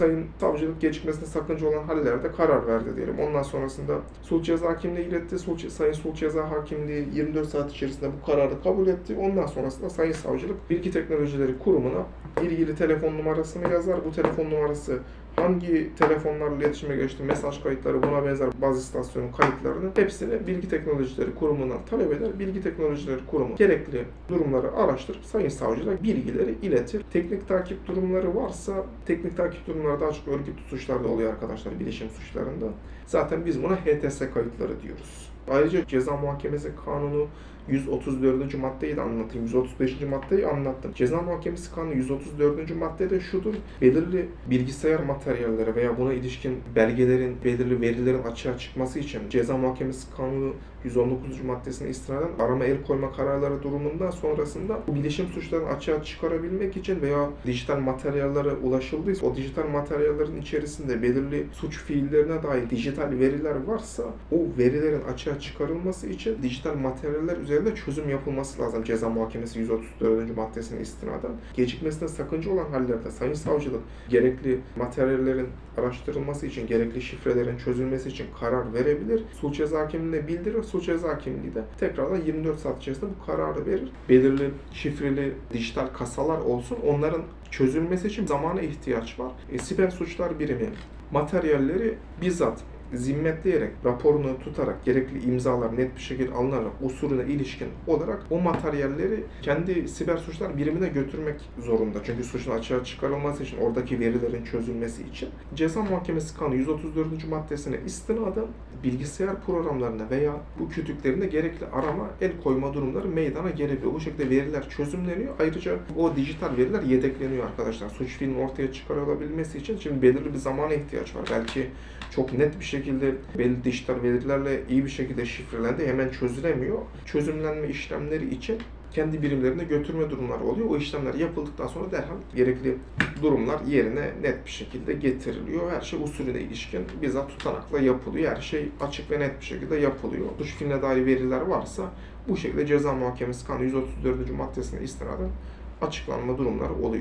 Sayın Savcılık gecikmesine sakınca olan hallerde karar verdi diyelim. Ondan sonrasında Sulh Ceza Hakimliği iletti. Sulh, Sayın Sulh Ceza Hakimliği 24 saat içerisinde bu kararı kabul etti. Ondan sonrasında Sayın Savcılık Bilgi Teknolojileri Kurumu'na ilgili telefon numarasını yazar. Bu telefon numarası hangi telefonlarla iletişime geçti, mesaj kayıtları, buna benzer baz istasyonu kayıtlarını hepsini Bilgi Teknolojileri Kurumu'ndan talep eder. Bilgi Teknolojileri Kurumu gerekli durumları araştırıp Sayın Savcı'ya bilgileri iletir. Teknik takip durumları varsa, teknik takip durumları daha çok örgütlü suçlarda oluyor arkadaşlar, bilişim suçlarında. Zaten biz buna HTS kayıtları diyoruz. Ayrıca Ceza Muhakemesi Kanunu 134. maddeyi de anlatayım. 135. maddeyi anlattım. Ceza Muhakemesi Kanunu 134. maddede şudur. Belirli bilgisayar materyalleri veya buna ilişkin belgelerin, belirli verilerin açığa çıkması için Ceza Muhakemesi Kanunu 119. maddesine istinaden arama el koyma kararları durumunda sonrasında bu bilişim suçlarını açığa çıkarabilmek için veya dijital materyallere ulaşıldıysa o dijital materyallerin içerisinde belirli suç fiillerine dair dijital veriler varsa o verilerin açığa çıkarılması için dijital materyaller üzerinde çözüm yapılması lazım. Ceza Muhakemesi 134. maddesine istinaden. Gecikmesine sakınca olan hallerde Sayın Savcılık gerekli materyallerin araştırılması için, gerekli şifrelerin çözülmesi için karar verebilir. Sulh Ceza Hakimliğine bildirir. Sulh Ceza Hakimliği de tekrardan 24 saat içerisinde bu kararı verir. Belirli şifreli dijital kasalar olsun. Onların çözülmesi için zamana ihtiyaç var. E, siber suçlar birimi materyalleri bizzat zimmetleyerek, raporunu tutarak, gerekli imzalar net bir şekilde alınarak, usulüne ilişkin olarak o materyalleri kendi siber suçlar birimine götürmek zorunda. Çünkü suçun açığa çıkarılması için, oradaki verilerin çözülmesi için. Ceza Muhakemesi Kanunu 134. maddesine istinaden bilgisayar programlarına veya bu kütüklerinde gerekli arama, el koyma durumları meydana gelebiliyor. Bu şekilde veriler çözümleniyor. Ayrıca o dijital veriler yedekleniyor arkadaşlar. Suç fiilinin ortaya çıkarılabilmesi için şimdi belirli bir zamana ihtiyaç var. Belki çok net bir şekilde belli dijital verilerle iyi bir şekilde şifrelendi. Hemen çözülemiyor. Çözümlenme işlemleri için kendi birimlerine götürme durumları oluyor. O işlemler yapıldıktan sonra derhal gerekli durumlar yerine net bir şekilde getiriliyor. Her şey usulüne ilişkin bizzat tutanakla yapılıyor. Her şey açık ve net bir şekilde yapılıyor. Suç fiiline dair veriler varsa bu şekilde Ceza Muhakemesi Kanunu 134. maddesine istinaden açıklanma durumları oluyor.